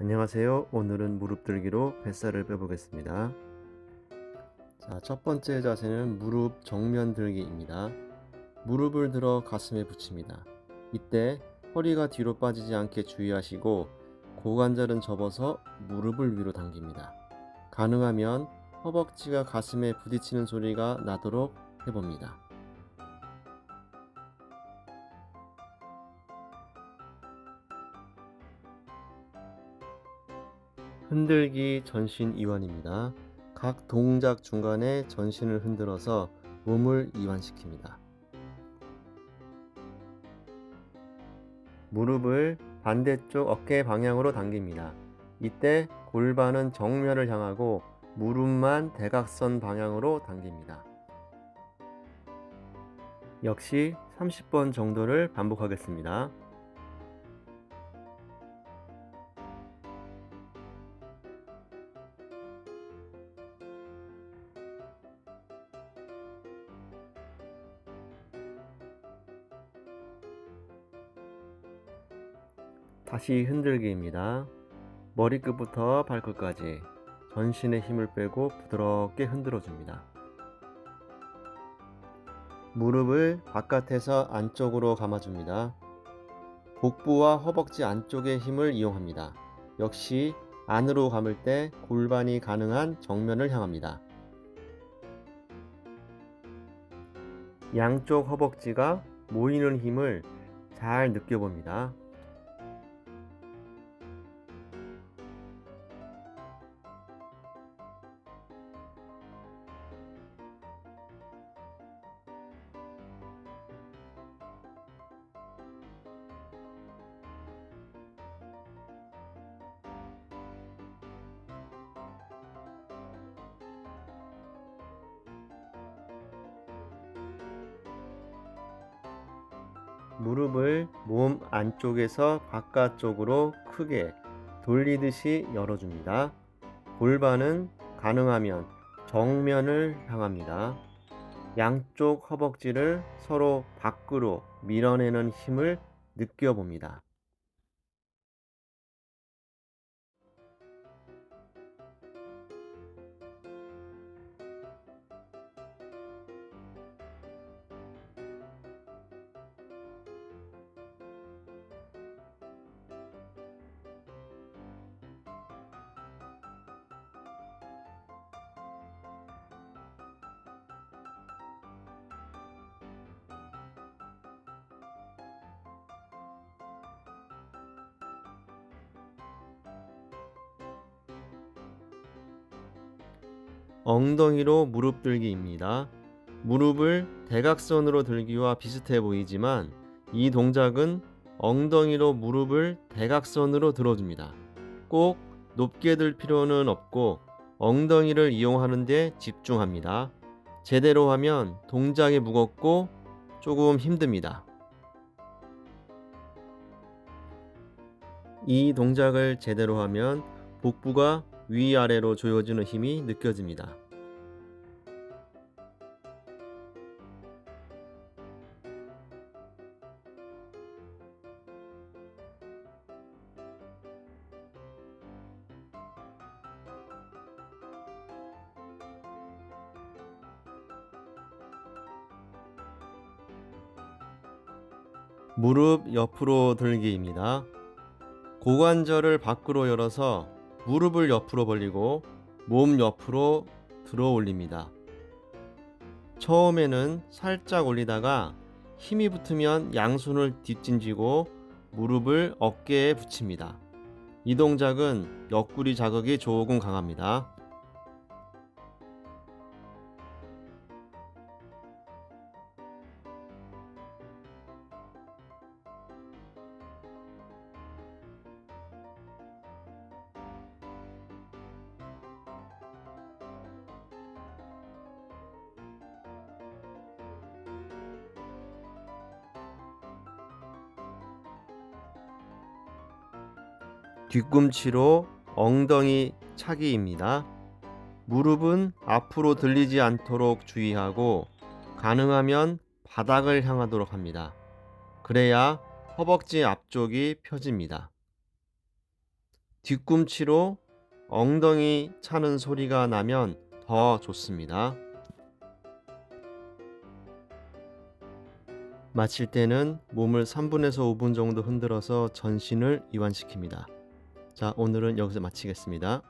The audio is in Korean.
안녕하세요. 오늘은 무릎 들기로 뱃살을 빼보겠습니다. 자, 첫 번째 자세는 무릎 정면 들기입니다. 무릎을 들어 가슴에 붙입니다. 이때 허리가 뒤로 빠지지 않게 주의하시고 고관절은 접어서 무릎을 위로 당깁니다. 가능하면 허벅지가 가슴에 부딪히는 소리가 나도록 해봅니다. 흔들기 전신 이완입니다. 각 동작 중간에 전신을 흔들어서 몸을 이완시킵니다. 무릎을 반대쪽 어깨 방향으로 당깁니다. 이때 골반은 정면을 향하고 무릎만 대각선 방향으로 당깁니다. 역시 30번 정도를 반복하겠습니다. 다시 흔들기입니다. 머리끝부터 발끝까지 전신의 힘을 빼고 부드럽게 흔들어 줍니다. 무릎을 바깥에서 안쪽으로 감아줍니다. 복부와 허벅지 안쪽의 힘을 이용합니다. 역시 안으로 감을 때 골반이 가능한 정면을 향합니다. 양쪽 허벅지가 모이는 힘을 잘 느껴봅니다. 무릎을 몸 안쪽에서 바깥쪽으로 크게 돌리듯이 열어줍니다. 골반은 가능하면 정면을 향합니다. 양쪽 허벅지를 서로 밖으로 밀어내는 힘을 느껴봅니다. 엉덩이로 무릎 들기입니다. 무릎을 대각선으로 들기와 비슷해 보이지만 이 동작은 엉덩이로 무릎을 대각선으로 들어줍니다. 꼭 높게 들 필요는 없고 엉덩이를 이용하는 데 집중합니다. 제대로 하면 동작이 무겁고 조금 힘듭니다. 이 동작을 제대로 하면 복부가 위아래로 조여지는 힘이 느껴집니다. 무릎 옆으로 들기입니다. 고관절을 밖으로 열어서 무릎을 옆으로 벌리고 몸 옆으로 들어 올립니다. 처음에는 살짝 올리다가 힘이 붙으면 양손을 뒷짐지고 무릎을 어깨에 붙입니다. 이 동작은 옆구리 자극이 조금 강합니다. 뒤꿈치로 엉덩이 차기입니다. 무릎은 앞으로 들리지 않도록 주의하고 가능하면 바닥을 향하도록 합니다. 그래야 허벅지 앞쪽이 펴집니다. 뒤꿈치로 엉덩이 차는 소리가 나면 더 좋습니다. 마칠 때는 몸을 3분에서 5분 정도 흔들어서 전신을 이완시킵니다. 자, 오늘은 여기서 마치겠습니다.